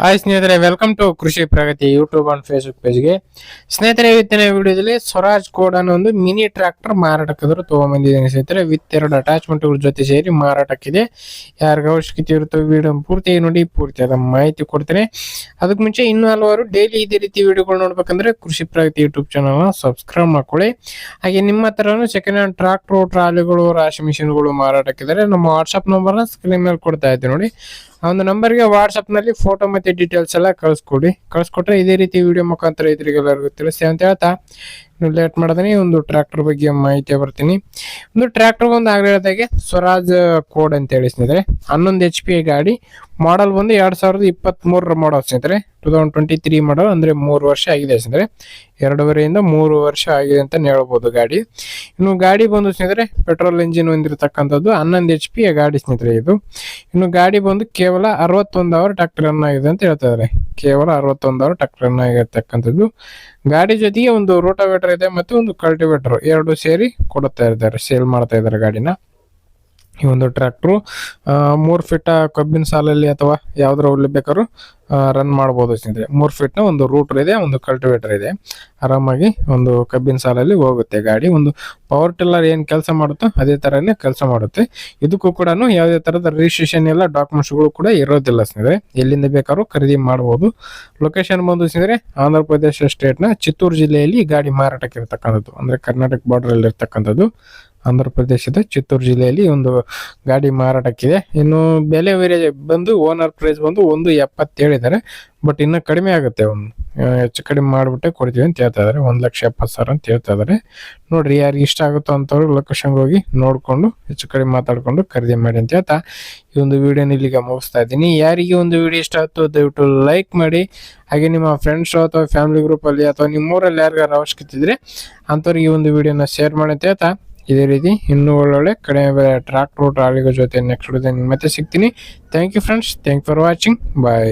Hi ಸ್ನೇಹಿತರೆ welcome to Krishi Pragati YouTube and Facebook ಪೇಜ್ಗೆ ಸ್ನೇಹಿತರೆ, ಇವತ್ತಿನ ವಿಡಿಯೋದಲ್ಲಿ ಸ್ವರಾಜ್ ಕೋಡ್ ಅನ್ನೋ ಒಂದು ಮಿನಿ ಟ್ರ್ಯಾಕ್ಟರ್ ಮಾರಾಟಕ್ಕಾದರೂ ತೊಗೊಂಬಂದಿದ್ದೇನೆ ಸ್ನೇಹಿತರೆ. ವಿತ್ ಎರಡು ಅಟ್ಯಾಚ್ಮೆಂಟ್ಗಳ ಜೊತೆ ಸೇರಿ ಮಾರಾಟಕ್ಕಿದೆ. ಯಾರಿಗ ಅವಶ್ಯಕತೆ ಇರುತ್ತೋ ವಿಡಿಯೋ ಪೂರ್ತಿ ನೋಡಿ ಪೂರ್ತಿ ಅದ ಮಾಹಿತಿ ಕೊಡ್ತೇನೆ. ಅದಕ್ಕೆ ಮುಂಚೆ ಇನ್ನೂ ಹಲವಾರು ಡೈಲಿ ಇದೇ ರೀತಿ ವಿಡಿಯೋಗಳು ನೋಡ್ಬೇಕಂದ್ರೆ ಕೃಷಿ ಪ್ರಗತಿ ಯೂಟ್ಯೂಬ್ ಚಾನಲ್ನ ಸಬ್ಸ್ಕ್ರೈಬ್ ಮಾಡ್ಕೊಳ್ಳಿ. ಹಾಗೆ ನಿಮ್ಮ ಹತ್ರನೂ ಸೆಕೆಂಡ್ ಹ್ಯಾಂಡ್ ಟ್ರಾಕ್ಟರ್ ಟ್ರಾಲಿಗಳು ರಾಶಿ ಮಿಷಿನ್ಗಳು ಮಾರಾಟಕ್ಕಿದ್ದಾರೆ. ನಮ್ಮ ವಾಟ್ಸಪ್ ನಂಬರ್ನ ಸ್ಕ್ರೀನ್ ಮೇಲೆ ಕೊಡ್ತಾ ಇದ್ದೀನಿ ನೋಡಿ. ಆ ಒಂದು ನಂಬರ್ಗೆ ವಾಟ್ಸಪ್ನಲ್ಲಿ ಫೋಟೋ ಮತ್ತು ಡೀಟೇಲ್ಸ್ ಎಲ್ಲ ಕಳಿಸ್ಕೊಡಿ. ಕಳಿಸ್ಕೊಟ್ರೆ ಇದೇ ರೀತಿ ವಿಡಿಯೋ ಮುಖಾಂತರ ಇದ್ರಿಗೆಲ್ಲರಿಗೂ ತಿಳಿಸಿ ಅಂತ ಹೇಳ್ತಾ. ನೀವು ಲೇಟ್ ಮಾಡಿದ್ರೆ ಒಂದು ಟ್ರ್ಯಾಕ್ಟರ್ ಬಗ್ಗೆ ಮಾಹಿತಿ ಬರ್ತೀನಿ. ಒಂದು ಟ್ರ್ಯಾಕ್ಟರ್ ಒಂದು ಆಗಲೇ ಹೇಳಿದಾಗೆ ಸ್ವರಾಜ್ ಕೋಡ್ ಅಂತ ಹೇಳಿ ಸ್ನೇಹಿತರೆ, ಹನ್ನೊಂದು ಎಚ್ ಪಿ ಗಾಡಿ ಮಾಡಲ್ ಬಂದು ಎರಡು ಸಾವಿರದ ಇಪ್ಪತ್ತ್ ಮೂರರ ಮಾಡಲ್ ಸ್ನೇಹಿತರೆ two thousand twenty three model ಅಂದ್ರೆ ಮೂರು ವರ್ಷ ಆಗಿದೆ ಸ್ನೇಹಿತರೆ. ಎರಡೂವರೆಯಿಂದ ಮೂರು ವರ್ಷ ಆಗಿದೆ ಅಂತ ಹೇಳ್ಬೋದು ಗಾಡಿ. ಇನ್ನು ಗಾಡಿ ಬಂದು ಸ್ನೇಹಿತರೆ ಪೆಟ್ರೋಲ್ ಇಂಜಿನ್ ಹೊಂದಿರತಕ್ಕಂಥದ್ದು ಹನ್ನೊಂದು ಎಚ್ ಪಿ ಗಾಡಿ ಸ್ನೇಹಿತರೆ ಇದು. ಇನ್ನು ಗಾಡಿ ಬಂದು ಕೇವಲ ಅರವತ್ತೊಂದು ಅವರ್ ಟ್ರ್ಯಾಕ್ಟರ್ ರನ್ ಆಗಿದೆ ಅಂತ ಹೇಳ್ತಾ ಇದ್ದಾರೆ. ಕೇವಲ ಅರವತ್ತೊಂದು ಅವರ್ ಟ್ರ್ಯಾಕ್ಟರ್ ರನ್ ಆಗಿರ್ತಕ್ಕಂಥದ್ದು. ಗಾಡಿ ಜೊತೆಗೆ ಒಂದು ರೋಟಾವೇಟರ್ ಇದೆ. ಮತ್ತು ಒಂದು ಕಲ್ಟಿವೇಟರ್ ಎರಡು ಸೇರಿ ಕೊಡುತ್ತಾ ಇದ್ದಾರೆ. ಸೇಲ್ ಮಾಡ್ತಾ ಇದ್ದಾರೆ ಗಾಡಿನ. ಈ ಒಂದು ಟ್ರ್ಯಾಕ್ಟ್ರು ಮೂರು ಫೀಟ ಕಬ್ಬಿನ ಸಾಲಲ್ಲಿ ಅಥವಾ ಯಾವ್ದ್ರ ಬೇಕಾದ್ರು ರನ್ ಮಾಡ್ಬೋದು ಸ್ನೇಹಿತರೆ. ಮೂರು ಫೀಟ್ನ ಒಂದು ರೂಟರ್ ಇದೆ, ಒಂದು ಕಲ್ಟಿವೇಟರ್ ಇದೆ. ಆರಾಮಾಗಿ ಒಂದು ಕಬ್ಬಿನ ಸಾಲಲ್ಲಿ ಹೋಗುತ್ತೆ ಗಾಡಿ. ಒಂದು ಪವರ್ ಟಿಲ್ಲರ್ ಏನು ಕೆಲಸ ಮಾಡುತ್ತೋ ಅದೇ ಥರನೇ ಕೆಲಸ ಮಾಡುತ್ತೆ. ಇದಕ್ಕೂ ಕೂಡ ಯಾವುದೇ ಥರದ ರಿಜಿಸ್ಟ್ರೇಷನ್ ಎಲ್ಲ ಡಾಕ್ಯುಮೆಂಟ್ಸ್ಗಳು ಕೂಡ ಇರೋದಿಲ್ಲ ಸ್ನೇಹಿತರೆ. ಎಲ್ಲಿಂದ ಬೇಕಾದ್ರೂ ಖರೀದಿ ಮಾಡ್ಬೋದು. ಲೊಕೇಶನ್ ಬಂದು ಸ್ನೇಹಿತರೆ ಆಂಧ್ರ ಪ್ರದೇಶ ಸ್ಟೇಟ್ನ ಚಿತ್ತೂರು ಜಿಲ್ಲೆಯಲ್ಲಿ ಗಾಡಿ ಮಾರಾಟಕ್ಕೆ ಇರತಕ್ಕಂಥದ್ದು ಅಂದರೆ ಕರ್ನಾಟಕ ಬಾರ್ಡರಲ್ಲಿ ಇರ್ತಕ್ಕಂಥದ್ದು ಆಂಧ್ರ ಪ್ರದೇಶದ ಚಿತ್ತೂರು ಜಿಲ್ಲೆಯಲ್ಲಿ ಒಂದು ಗಾಡಿ ಮಾರಾಟಕ್ಕಿದೆ. ಇನ್ನು ಬೆಲೆ ವೇರಿಯ ಬಂದು ಓನರ್ ಪ್ರೈಸ್ ಬಂದು ಒಂದು ಎಪ್ಪತ್ತೇಳಿದ್ದಾರೆ ಬಟ್ ಇನ್ನು ಕಡಿಮೆ ಆಗುತ್ತೆ. ಒಂದು ಹೆಚ್ಚು ಕಡಿಮೆ ಮಾಡಿಬಿಟ್ಟೆ ಕೊಡ್ತೀವಿ ಅಂತ ಹೇಳ್ತಾ ಇದ್ದಾರೆ ಒಂದು ಲಕ್ಷ ಎಪ್ಪತ್ತು ಸಾವಿರ ಅಂತ ಹೇಳ್ತಾ ಇದ್ದಾರೆ ನೋಡ್ರಿ ಯಾರಿಗೆ ಇಷ್ಟ ಆಗುತ್ತೋ ಅಂತವ್ರು ಲೊಕೇಶನ್ಗೆ ಹೋಗಿ ನೋಡಿಕೊಂಡು, ಹೆಚ್ಚು ಕಡಿಮೆ ಮಾತಾಡ್ಕೊಂಡು ಖರೀದಿ ಮಾಡಿ ಅಂತ ಹೇಳ್ತಾ ಈ ಒಂದು ವಿಡಿಯೋನ ಇಲ್ಲಿಗೆ ಮುಗಿಸ್ತಾ ಇದ್ದೀನಿ. ಯಾರಿಗೆ ಒಂದು ವಿಡಿಯೋ ಇಷ್ಟ ಆಯ್ತು ದಯವಿಟ್ಟು ಲೈಕ್ ಮಾಡಿ. ಹಾಗೆ ನಿಮ್ಮ ಫ್ರೆಂಡ್ಸು ಅಥವಾ ಫ್ಯಾಮಿಲಿ ಗ್ರೂಪಲ್ಲಿ ಅಥವಾ ನಿಮ್ಮೂರಲ್ಲಿ ಯಾರಿಗಾರು ಅವಶ್ಯಕತೆ ಇದ್ರೆ ಅಂಥವ್ರಿಗೆ ಈ ಒಂದು ವಿಡಿಯೋನ ಶೇರ್ ಮಾಡಿ ಅಂತ ಹೇಳ್ತಾ ಇದೇ ರೀತಿ ಇನ್ನೂ ಒಳ್ಳೊಳ್ಳೆ ಕಡಿಮೆ ಬೆಲೆ ಟ್ರಾಕ್ಟರ್ ಟ್ರಾಲಿಗಳ ಜೊತೆ ನೆಕ್ಸ್ಟ್ ಮತ್ತೆ ಸಿಗ್ತೀನಿ. Thank you friends thank for watching bye